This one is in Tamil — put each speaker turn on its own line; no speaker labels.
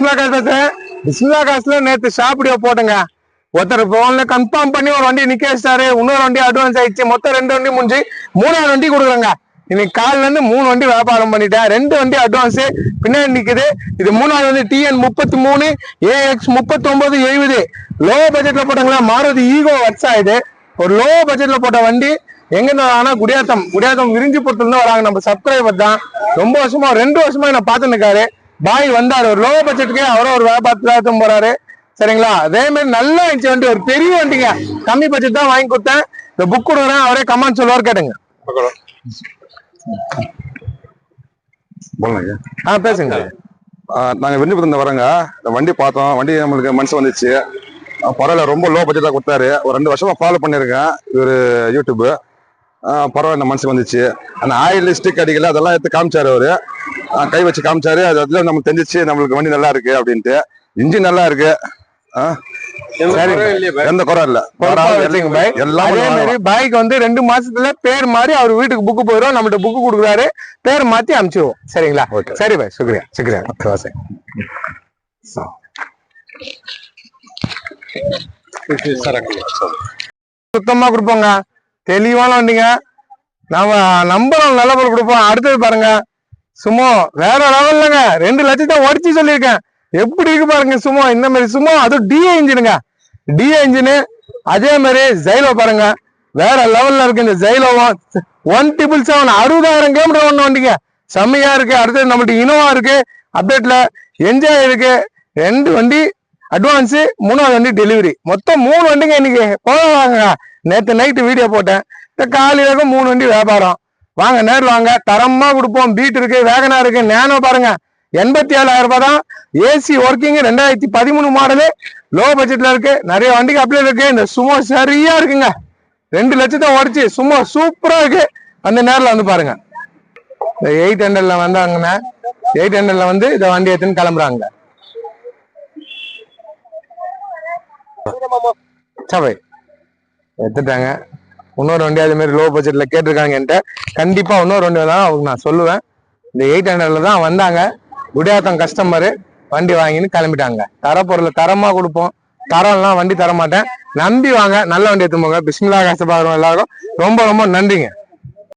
பிஸ்மிலா காசு பேசுறேன் பிஸ்மிலா காசுல நேத்து ஷாப்பிடியோ போட்டுங்க. ஒருத்தர் போன்ல கன்ஃபார்ம் பண்ணி ஒரு வண்டி நிக்க வச்சிட்டாரு இன்னொரு வண்டி அட்வான்ஸ் ஆயிடுச்சு மொத்தம் ரெண்டு வண்டி முடிஞ்சு மூணாவது வண்டி கொடுக்குறேங்க இன்னைக்கு காலில இருந்து மூணு வண்டி வியாபாரம் பண்ணிட்டேன். ரெண்டு வண்டி அட்வான்ஸ் பின்னாடி நிக்குது. இது மூணாவது வந்து டிஎன் முப்பத்தி மூணு ஏஎக்ஸ் முப்பத்தி ஒன்பது எழுபது. லோ பட்ஜெட்ல போட்டாங்களா? மாறுவது ஈகோ வச்சா இது. ஒரு லோ பட்ஜெட்ல போட்ட வண்டி எங்க வராங்கன்னா குடியாத்தம். குடியாத்தம் விரிஞ்சிபுரத்துல இருந்து வராங்க. நம்ம சப்ஸ்கிரைபர் தான். ரொம்ப வருஷமா ரெண்டு வருஷமா என்ன பார்த்து இருக்காரு. பாய் வந்தாரு. ஒரு லோ பட்ஜெட்டுக்கே அவரும் ஒரு வியாபாரத்துல போறாரு. சரிங்களா? அதே மாதிரி நல்லா இருந்துச்சு வண்டி ஒரு பெரிய வண்டிங்க. கம்மி பட்ஜெட் தான் வாங்கி கொடுத்தேன். இந்த புக் கொடுக்குறேன். அவரே கமெண்ட் சொல்லுவார் கேட்டுங்க. ஆ பேசுங்க.
நாங்க வெண்ணிபுரத்துல வரோங்க. இந்த வண்டி பார்த்தோம். வண்டி நம்மளுக்கு மனசு வந்துச்சு. பரவாயில்ல ரொம்ப லோ பட்ஜெட்டா கொடுத்தாரு. ஒரு ரெண்டு வருஷமா ஃபாலோ பண்ணிருக்கேன் இவரு யூடியூப் ஆ, பரவாயில்ல மனசு வந்துச்சு. அந்த ஆயில் ஸ்டிக் அடிக்கல அதெல்லாம் எடுத்து காமிச்சாரு அவரு. கை வச்சு காமிச்சாரு. அது அதுல நமக்கு தெரிஞ்சிச்சு நம்மளுக்கு வண்டி நல்லா இருக்கு அப்படின்ட்டு. இன்ஜின் நல்லா இருக்கு. எந்த குறை இல்ல.
அதே மாதிரி பாய்க்கு வந்து ரெண்டு மாசத்துல பேர் மாறி அவர் வீட்டுக்கு புக்கு போயிடும் நம்மகிட்ட புக்கு கொடுக்குறாரு. பேர் மாத்தி அனுப்பிச்சிடுவோம் சரிங்களா. சரி பாய் சுக்ரியா சுக்ரியா. சுத்தமா கொடுப்போங்க. தெளிவான வண்டிங்க நாம நம்பரும் நல்ல பொருள் கொடுப்போம். அடுத்தது பாருங்க. சும்மா வேற லெவல்லங்க ரெண்டு லட்சத்தை உடச்சி சொல்லியிருக்கேன். எப்படி இருக்கு பாருங்க சும்மா இந்த மாதிரி சும்மா அதுவும் டிஏ இன்ஜினுங்க டிஏ இன்ஜினு அதே மாதிரி ஜைலோ பாருங்க. வேற லெவல்ல இருக்கு இந்த ஜைலோவும் ஒன் டிபிள் செவன் அறுபதாயிரம் கிலோமீட்டர் ஒன்று வண்டிங்க. செம்மையா இருக்கு. அடுத்தது நம்மள்ட்ட இனோவா இருக்கு. அப்டேட்ல என்ஜாய் இருக்கு. ரெண்டு வண்டி அட்வான்ஸு மூணாவது வண்டி டெலிவரி மொத்தம் மூணு வண்டிங்க இன்னைக்கு. போவாங்க நேத்து நைட்டு வீடியோ போட்டேன். இந்த காலையில மூணு வண்டி வியாபாரம். வாங்க நேரில் வாங்க. தரமா கொடுப்போம். பீட் இருக்கு வேகனா இருக்கு நேனோ பாருங்க. எண்பத்தி ஏழாயிரம் ரூபாய் தான். ஏசி ஒர்க்கிங் ரெண்டாயிரத்தி பதிமூணு மாடலு லோ பட்ஜெட்ல இருக்கு. நிறைய வண்டிக்கு அப்ளை இருக்கு. இந்த சும்மா சரியா இருக்குங்க. ரெண்டு லட்சத்தை உடச்சி சும்மா சூப்பரா இருக்கு. அந்த நேரில் வந்து பாருங்க. இந்த எயிட் ஹண்ட்ரட்ல வந்தாங்கன்னா எயிட் ஹண்ட்ரட்ல வந்து இந்த வண்டி எடுத்துன்னு கிளம்புறாங்க. சபை எடுத்துட்டாங்க. இன்னொரு வண்டி அதே மாதிரி லோ பட்ஜெட்ல கேட்டிருக்காங்க என்கிட்ட. கண்டிப்பா இன்னொரு வண்டி தான் அவங்களுக்கு நான் சொல்லுவேன். இந்த எயிட் ஹண்ட்ரட்ல தான் வந்தாங்க. குடியாத்தம் கஸ்டமரு வண்டி வாங்கின்னு கிளம்பிட்டாங்க. தரப்பொருளை தரமா கொடுப்போம். தரம்லாம் வண்டி தர மாட்டேன் நம்பி வாங்க. நல்ல வண்டி எடுத்து போங்க. பிஸ்மிலா கஷ்டப்படுறோம் எல்லாருக்கும் ரொம்ப ரொம்ப நன்றிங்க.